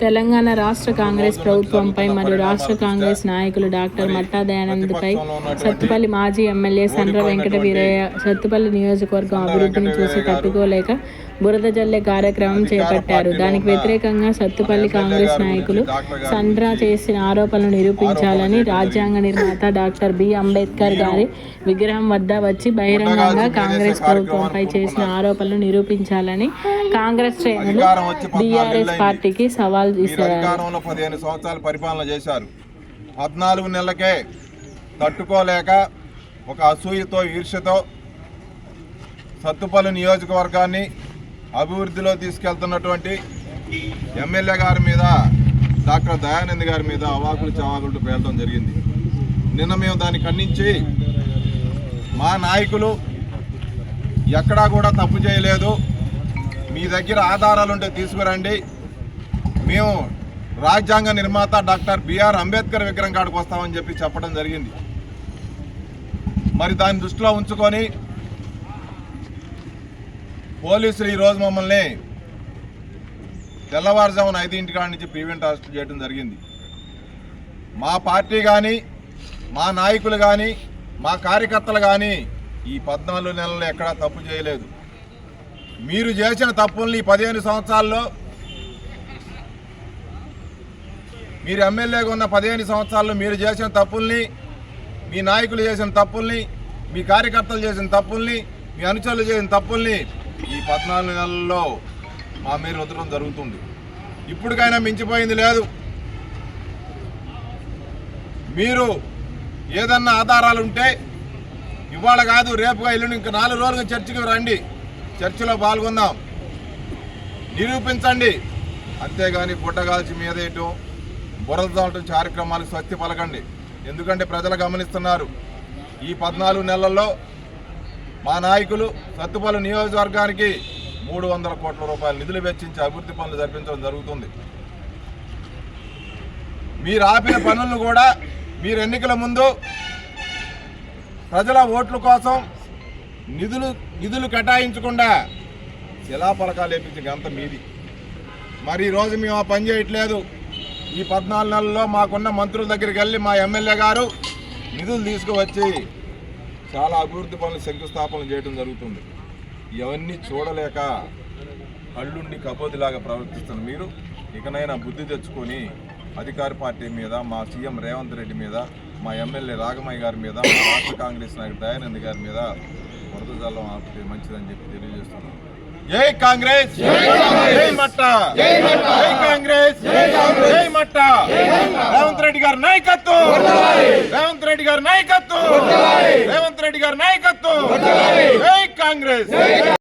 తెలంగాణ రాష్ట్ర కాంగ్రెస్ ప్రభుత్వంపై మరియు రాష్ట్ర కాంగ్రెస్ నాయకులు డాక్టర్ మట్టా దయానంద్పై సత్తుపల్లి మాజీ ఎమ్మెల్యే సండ్ర వెంకట వీరయ్య సత్తుపల్లి నియోజకవర్గం అభివృద్ధిని చూసి తట్టుకోలేక బురద జల్లే కార్యక్రమం చేపట్టారు. దానికి వ్యతిరేకంగా సత్తుపల్లి కాంగ్రెస్ నాయకులు సండ్ర చేసిన ఆరోపణలు నిరూపించాలని రాజ్యాంగ నిర్మాత డాక్టర్ బి. అంబేద్కర్ గారి విగ్రహం వద్ద వచ్చి బహిరంగంగా కాంగ్రెస్ ప్రభుత్వంపై చేసిన ఆరోపణలు నిరూపించాలని కాంగ్రెస్ శ్రేణులు బీఆర్ఎస్ పార్టీకి సవాల్ విసిరారు అధికారంలో పదిహేను సంవత్సరాలు పరిపాలన చేశారు. పద్నాలుగు నెలలకే తట్టుకోలేక ఒక అసూయతో ఈర్ష్యతో సత్తుపల్లి నియోజకవర్గాన్ని అభివృద్ధిలో తీసుకెళ్తున్నటువంటి ఎమ్మెల్యే గారి మీద డాక్టర్ దయానంద్ గారి మీద అవాకులు చవాకులు పేలడం జరిగింది. నిన్న మేము దాన్ని ఖండించి మా నాయకులు ఎక్కడా కూడా తప్పు చేయలేదు. మీ దగ్గర ఆధారాలు ఉంటే తీసుకురండి. మేము రాజ్యాంగ నిర్మాత డాక్టర్ బిఆర్ అంబేద్కర్ విగ్రహం కాడికి వస్తామని చెప్పి చెప్పడం జరిగింది. మరి దాన్ని దృష్టిలో ఉంచుకొని పోలీసులు ఈరోజు మమ్మల్ని తెల్లవారుజామున ఐదింటి కాడి నుంచి ప్రివెంట్ అరెస్ట్ చేయడం జరిగింది. మా పార్టీ కానీ మా నాయకులు కానీ మా కార్యకర్తలు కానీ ఈ పద్నాలుగు నెలలు ఎక్కడా తప్పు చేయలేదు. మీరు చేసిన తప్పుల్ని పదిహేను సంవత్సరాల్లో మీరు ఎమ్మెల్యేగా ఉన్న పదిహేను సంవత్సరాల్లో మీరు చేసిన తప్పుల్ని మీ నాయకులు చేసిన తప్పుల్ని మీ కార్యకర్తలు చేసిన తప్పుల్ని మీ అనుచరులు చేసిన తప్పుల్ని ఈ పద్నాలుగు నెలల్లో మా మీద రుద్దడం జరుగుతుంది. ఇప్పటికైనా మించిపోయింది లేదు. మీరు ఏదన్నా ఆధారాలు ఉంటే ఇవాళ కాదు రేపుగా ఎల్లుండి ఇంకా నాలుగు రోజులుగా చర్చికి రండి. చర్చిలో పాల్గొందాం. నిరూపించండి. అంతేగాని పుట్టగాల్చి మీద బురద దాటం కార్యక్రమాలకు స్వస్తి పలకండి. ఎందుకంటే ప్రజలు గమనిస్తున్నారు. ఈ పద్నాలుగు నెలల్లో మా నాయకులు సత్తుపల్లి నియోజకవర్గానికి మూడు వందల కోట్ల రూపాయల నిధులు వెచ్చించి అభివృద్ధి పనులు జరిపించడం జరుగుతుంది. మీరు ఆపిన పనులను కూడా మీరు ఎన్నికల ముందు ప్రజల ఓట్ల కోసం నిధులు నిధులు కేటాయించకుండా శిలాఫలకాలు వేపించే గంత మీది. మరి ఈరోజు మేము ఆ పని చేయట్లేదు. ఈ పద్నాలుగు నెలల్లో మాకున్న మంత్రుల దగ్గరికి వెళ్ళి మా ఎమ్మెల్యే గారు నిధులు తీసుకువచ్చి చాలా అభివృద్ధి పనులు శంకుస్థాపనలు చేయడం జరుగుతుంది. ఇవన్నీ చూడలేక కళ్ళుండి కబోదిలాగా ప్రవర్తిస్తున్న మీరు. ఇకనైనా బుద్ధి తెచ్చుకొని అధికార పార్టీ మీద మా సీఎం రేవంత్ రెడ్డి మీద మా ఎమ్మెల్యే రాగమయ్య గారి మీద మా రాష్ట్ర కాంగ్రెస్ నాయకుడు దయానంద్ గారి మీద వరద జల్లం ఆపితే మంచిదని చెప్పి తెలియజేస్తున్నాం. జై కాంగ్రెస్! జై మట్ట! జై కాంగ్రెస్! జై మట్ట. రేవంత్ రెడ్డి గారి నాయకత్వం. రేవంత్ రెడ్డి గారి నాయకత్వం. రేవంత్ రెడ్డి గారి నాయకత్వం. జై కాంగ్రెస్.